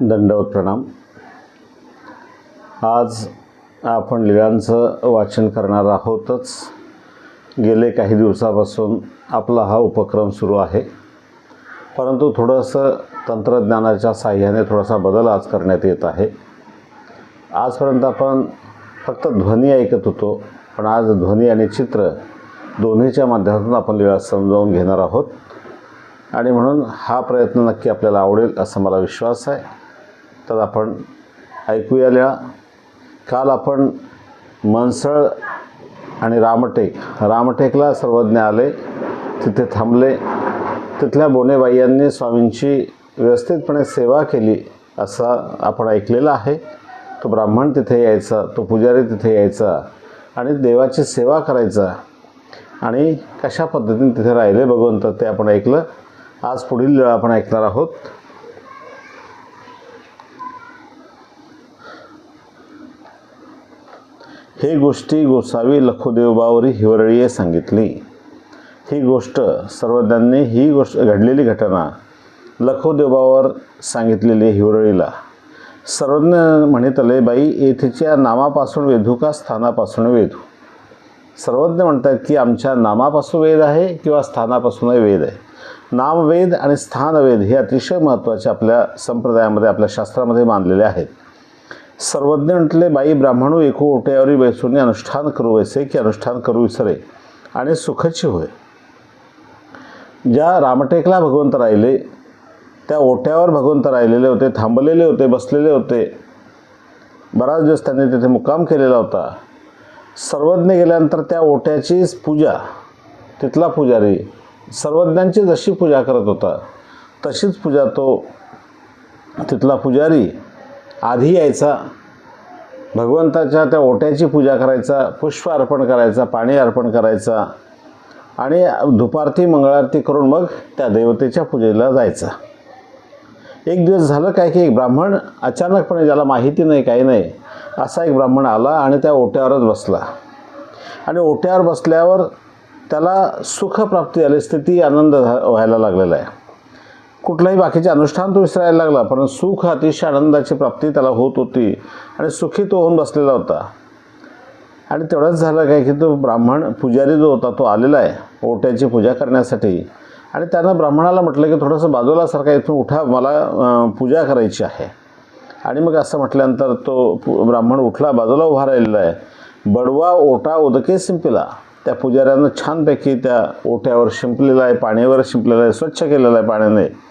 दंडवत प्रणाम. आज आपण लिळांचं वाचन करणार आहोतच. गेले काही दिवसापासून आपला हा उपक्रम सुरू आहे. परंतु थोडंसं तंत्रज्ञानाच्या साह्याने थोडासा बदल आज करण्यात येत आहे. आजपर्यंत आपण फक्त ध्वनी ऐकत होतो पण आज ध्वनी आणि चित्र दोन्हीच्या माध्यमातून आपण लिळा समजावून घेणार आहोत. आणि म्हणून हा प्रयत्न नक्की आपल्याला आवडेल असा मला विश्वास आहे. तर आपण ऐकूयाल्या. काल आपण मनसळ आणि रामटेक रामटेकला सर्वज्ञ आले तिथे थांबले. तिथल्या बोनेबाईयांनी स्वामींची व्यवस्थितपणे सेवा केली असा आपण ऐकलेलं आहे. तो ब्राह्मण तिथे यायचा तो पुजारी तिथे यायचा आणि देवाची सेवा करायचा. आणि कशा पद्धतीने तिथे राहिले भगवंत ते आपण ऐकलं. आज पुढील वेळा आपण ऐकणार आहोत. हे गोष्टी गोसावी लखोदेवबावरी हिवरळीये सांगितली. ही गोष्ट सर्वज्ञांनी ही गोष्ट घडलेली घटना लखोदेवबावर सांगितलेली हिवरळीला. सर्वज्ञ म्हणितले बाई येथेच्या नामापासून वेधू का स्थानापासून वेधू? सर्वज्ञ म्हणतात की आमच्या नामापासून वेद आहे किंवा स्थानापासूनही वेद आहे. नामवेद आणि स्थानवेद हे अतिशय महत्त्वाचे आपल्या संप्रदायामध्ये आपल्या शास्त्रामध्ये मानलेले आहेत. सर्वज्ञ म्हटले बाई ब्राह्मणू एकू ओट्यावरी बैसून अनुष्ठान करू वैसे की अनुष्ठान करू विसरे आणि सुखची होय. ज्या रामटेकला भगवंत राहिले त्या ओट्यावर भगवंत राहिलेले होते थांबलेले होते बसलेले होते बराच दिवस त्यांनी तिथे मुक्काम केलेला होता. सर्वज्ञ गेल्यानंतर त्या ओट्याचीच पूजा तिथला पुजारी सर्वज्ञांची जशी पूजा करत होता तशीच पूजा तो तिथला पुजारी आधी यायचा. भगवंताच्या त्या ओट्याची पूजा करायचा पुष्प अर्पण करायचा पाणी अर्पण करायचा आणि दुपारती मंगळारती करून मग त्या देवतेच्या पूजेला जायचा. एक दिवस झालं काय की एक ब्राह्मण अचानकपणे ज्याला माहिती नाही काही नाही असा एक ब्राह्मण आला आणि त्या ओट्यावरच बसला. आणि ओट्यावर बसल्यावर त्याला सुखप्राप्ती झाली स्थिती आनंद झा- व्हायला लागलेला आहे. कुठलंही बाकीचे अनुष्ठान तो विसरायला लागला पण सुख अतिशय आनंदाची प्राप्ती त्याला होत होती आणि सुखी तो होऊन बसलेला होता. आणि तेवढंच झालं काय की तो ब्राह्मण पुजारी जो होता तो आलेला आहे ओट्याची पूजा करण्यासाठी. आणि त्यानं ब्राह्मणाला म्हटलं की थोडंसं बाजूला सारखा इथून उठा मला पूजा करायची आहे. आणि मग असं म्हटल्यानंतर तो पु- ब्राह्मण उठला बाजूला उभा राहिलेला आहे. बडवा ओटा उदके शिंपिला. त्या पुजाऱ्यानं छानपैकी त्या ओट्यावर शिंपलेला आहे पाण्यावर शिंपलेला आहे स्वच्छ केलेला आहे पाण्याने.